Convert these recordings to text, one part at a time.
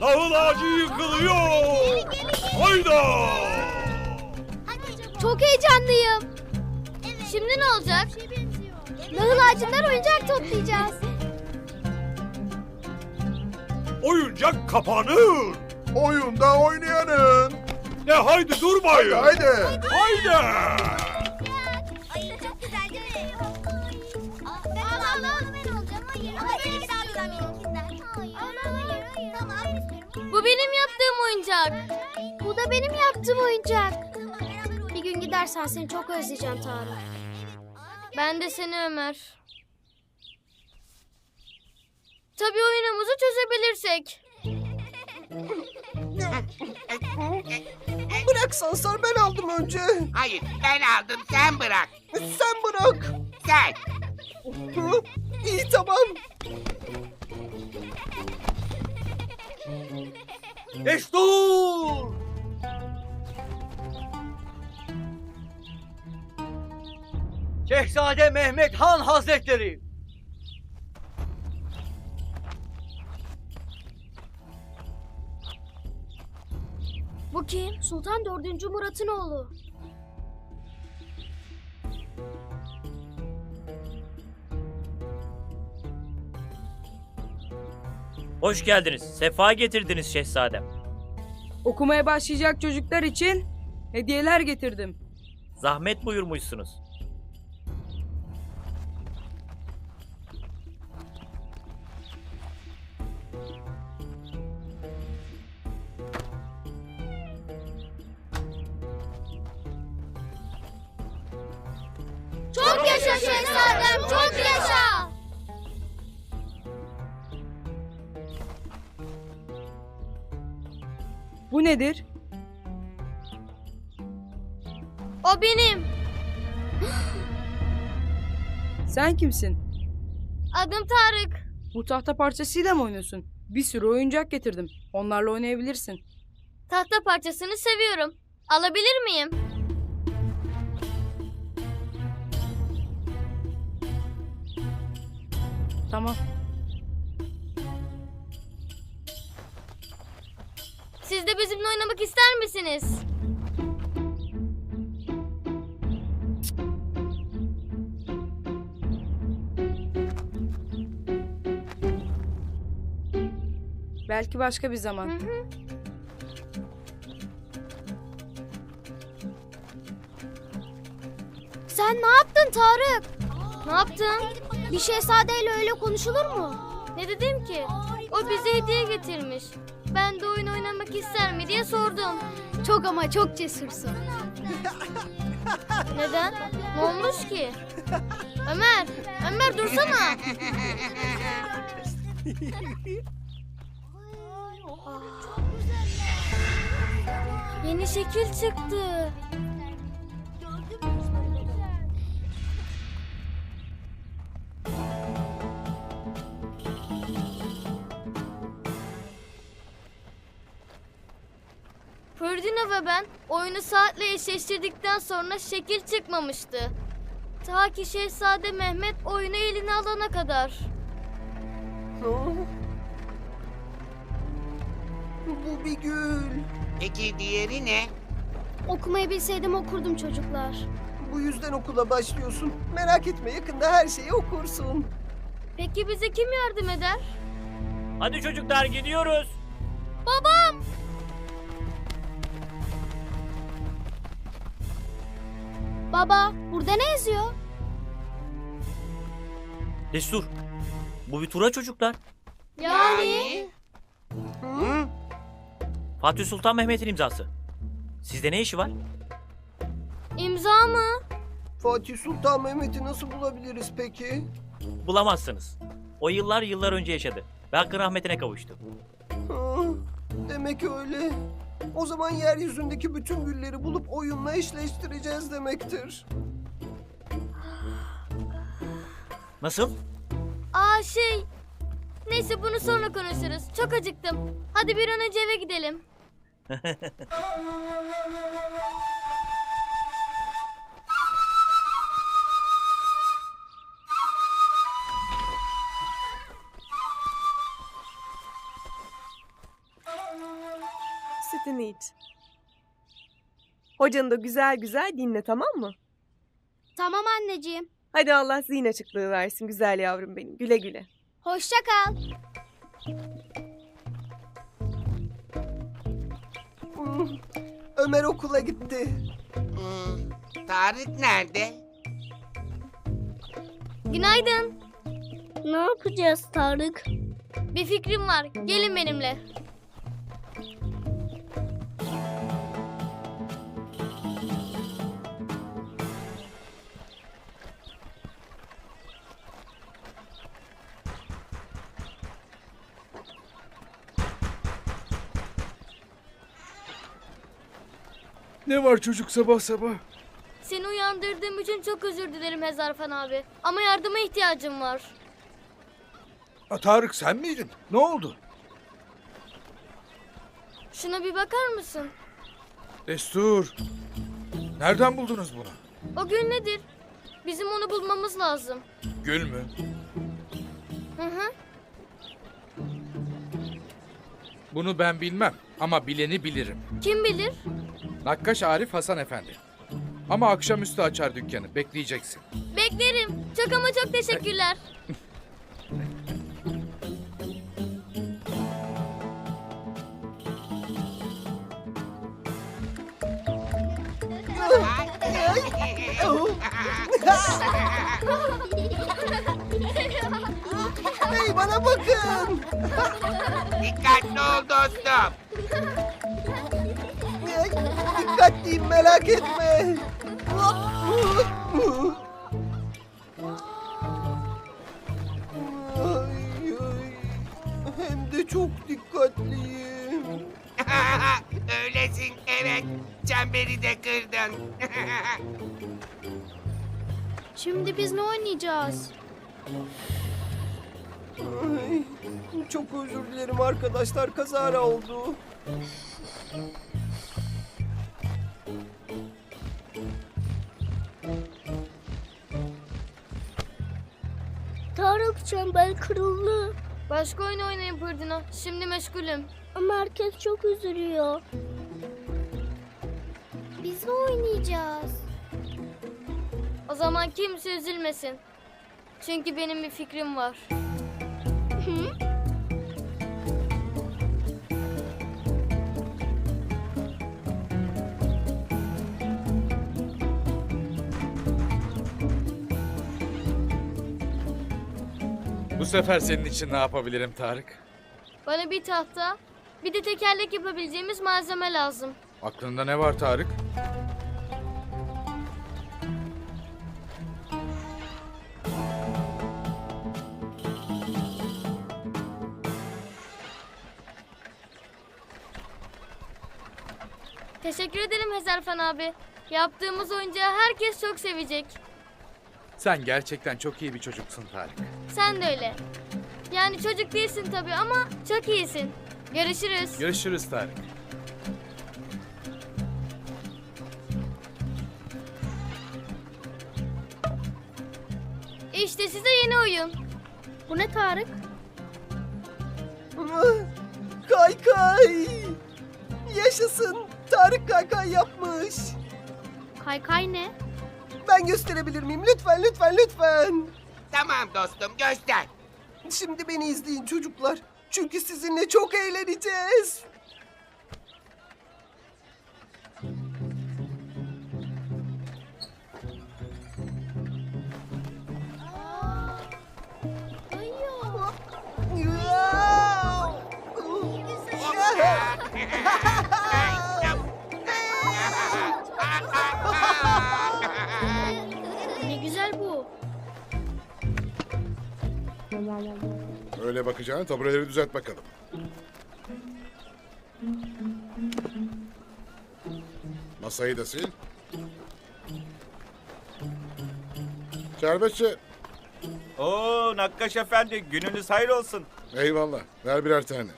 Dağıl ağacı yıkılıyor. Hayda. Çok heyecanlıyım. Şimdi ne olacak? Nahıl ağacından oyuncak toplayacağız. Oyuncak kapanır. Oyunda oynayanın. Ne haydi durmayın. Haydi. Haydi. Ay gidersen seni çok özleyeceğim Tarık. Ben de seni Ömer. Tabii oyunumuzu çözebilirsek. Bırak Sansar ben aldım önce. Hayır ben aldım sen bırak. Sen bırak. Sen. Hı? İyi tamam. Destur. Şehzade Mehmet Han Hazretleri. Bu kim? Sultan 4. Murat'ın oğlu. Hoş geldiniz. Sefa getirdiniz şehzadem. Okumaya başlayacak çocuklar için hediyeler getirdim. Zahmet buyurmuşsunuz. Yaşa şehzadem, çok yaşa. Bu nedir? O benim. Sen kimsin? Adım Tarık. Bu tahta parçasıyla mı oynuyorsun? Bir sürü oyuncak getirdim. Onlarla oynayabilirsin. Tahta parçasını seviyorum. Alabilir miyim? Tamam. Siz de bizimle oynamak ister misiniz? Belki başka bir zaman. Sen ne yaptın Tarık? Ne yaptın? Bir şehzadeyle öyle konuşulur mu? Ne dedim ki? O bize hediye getirmiş. Ben de oyun oynamak ister mi diye sordum. Çok ama çok cesursun. Neden? Ne olmuş ki? Ömer, Ömer dursana. Yeni şekil çıktı. Ben oyunu saatle eşleştirdikten sonra şekil çıkmamıştı. Ta ki Şehzade Mehmet oyunu eline alana kadar. Hı? Bu bir gül. Peki diğeri ne? Okumayı bilseydim okurdum çocuklar. Bu yüzden okula başlıyorsun. Merak etme yakında her şeyi okursun. Peki bize kim yardım eder? Hadi çocuklar gidiyoruz. Babam! Baba, burada ne yazıyor? Destur. Bu bir tura çocuklar. Yani? Hı? Fatih Sultan Mehmet'in imzası. Sizde ne işi var? İmza mı? Fatih Sultan Mehmet'i nasıl bulabiliriz peki? Bulamazsınız. O yıllar yıllar önce yaşadı. Ve hakkın rahmetine kavuştu. Hı? Demek öyle. O zaman yeryüzündeki bütün gülleri bulup oyunla eşleştireceğiz demektir. Nasıl? Aa şey... Neyse bunu sonra konuşuruz. Çok acıktım. Hadi bir an önce eve gidelim. iç. Hocanı da güzel güzel dinle tamam mı? Tamam anneciğim. Hadi Allah zihin açıklığı versin güzel yavrum benim. Güle güle. Hoşça kal. Hmm, Ömer okula gitti. Hmm, Tarık nerede? Günaydın. Ne yapacağız Tarık? Bir fikrim var. Gelin benimle. Ne var çocuk sabah sabah? Seni uyandırdığım için çok özür dilerim Hezarfen abi. Ama yardıma ihtiyacım var. Ha, Tarık sen miydin? Ne oldu? Şuna bir bakar mısın? Destur. Nereden buldunuz bunu? O gül nedir? Bizim onu bulmamız lazım. Gül mü? Hı hı. Bunu ben bilmem ama bileni bilirim. Kim bilir? Nakkaş Arif Hasan Efendi. Ama akşamüstü açar dükkanı. Bekleyeceksin. Beklerim. Çok ama çok teşekkürler. Hey bana bakın. Dikkatli ol dostum. Merak etme. Ay, ay. Hem de çok dikkatliyim. Öylesin evet. Çemberi de kırdın. Şimdi biz ne oynayacağız? Ay, çok özür dilerim arkadaşlar kazara oldu. Tarık çember kırıldı. Başka oyun oynayın Pırdino. Şimdi meşgulüm. Ama herkes çok üzülüyor. Biz ne oynayacağız? O zaman kimse üzülmesin. Çünkü benim bir fikrim var. Bu sefer senin için ne yapabilirim Tarık? Bana bir tahta, bir de tekerlek yapabileceğimiz malzeme lazım. Aklında ne var Tarık? Teşekkür ederim Hezarfen abi. Yaptığımız oyuncağı herkes çok sevecek. Sen gerçekten çok iyi bir çocuksun Tarık. Sen de öyle. Yani çocuk değilsin tabii ama çok iyisin. Görüşürüz. Görüşürüz Tarık. İşte size yeni oyun. Bu ne Tarık? Kay kay. Yaşasın. Tarık kaykay yapmış. Kaykay ne? Ben gösterebilir miyim? Lütfen lütfen lütfen. Tamam dostum göster. Şimdi beni izleyin çocuklar. Çünkü sizinle çok eğleneceğiz. Öyle bakacağına tabureleri düzelt bakalım. Masayı da sil. Şerbetçi. Oo Nakkaş Efendi gününüz hayır olsun. Eyvallah. Ver birer tane.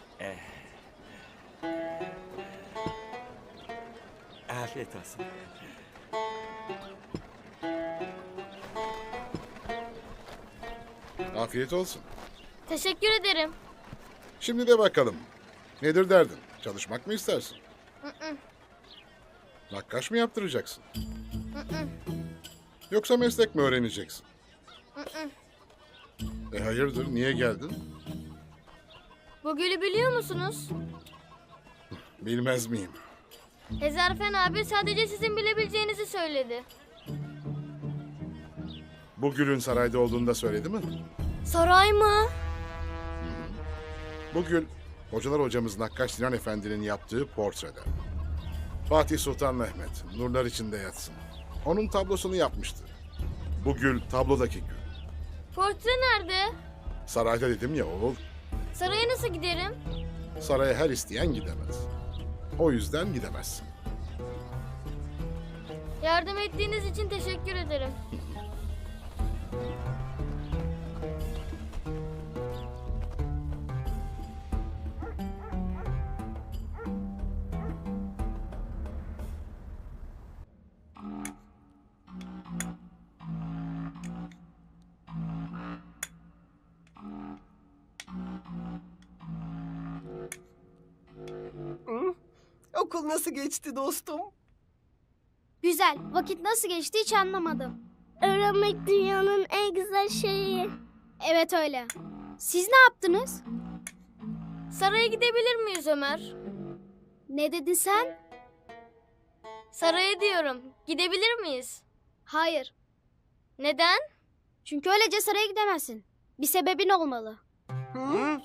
Afiyet olsun. Afiyet olsun. Teşekkür ederim. Şimdi de bakalım. Nedir derdin? Çalışmak mı istersin? Nakkaş mı yaptıracaksın? Yoksa meslek mi öğreneceksin? E hayırdır, niye geldin? Bu gülü biliyor musunuz? Bilmez miyim? Hezarfen abi sadece sizin bilebileceğinizi söyledi. Bu gülün sarayda olduğunu da söyledi mi? Saray mı? Bu gül, hocalar hocamız Nakkaş Sinan Efendi'nin yaptığı portrede. Fatih Sultan Mehmet, nurlar içinde yatsın. Onun tablosunu yapmıştı. Bu gül, tablodaki gül. Portre nerede? Sarayda dedim ya oğul, Saraya nasıl giderim? saraya her isteyen gidemez. O yüzden gidemezsin. Yardım ettiğiniz için teşekkür ederim. Okul nasıl geçti dostum? Güzel. Vakit nasıl geçti hiç anlamadım. Öğrenmek dünyanın en güzel şeyi. Evet öyle. Siz ne yaptınız? Saraya gidebilir miyiz Ömer? Ne dedin sen? Saraya diyorum. Gidebilir miyiz? Hayır. Neden? Çünkü öylece saraya gidemezsin. Bir sebebin olmalı. Hı?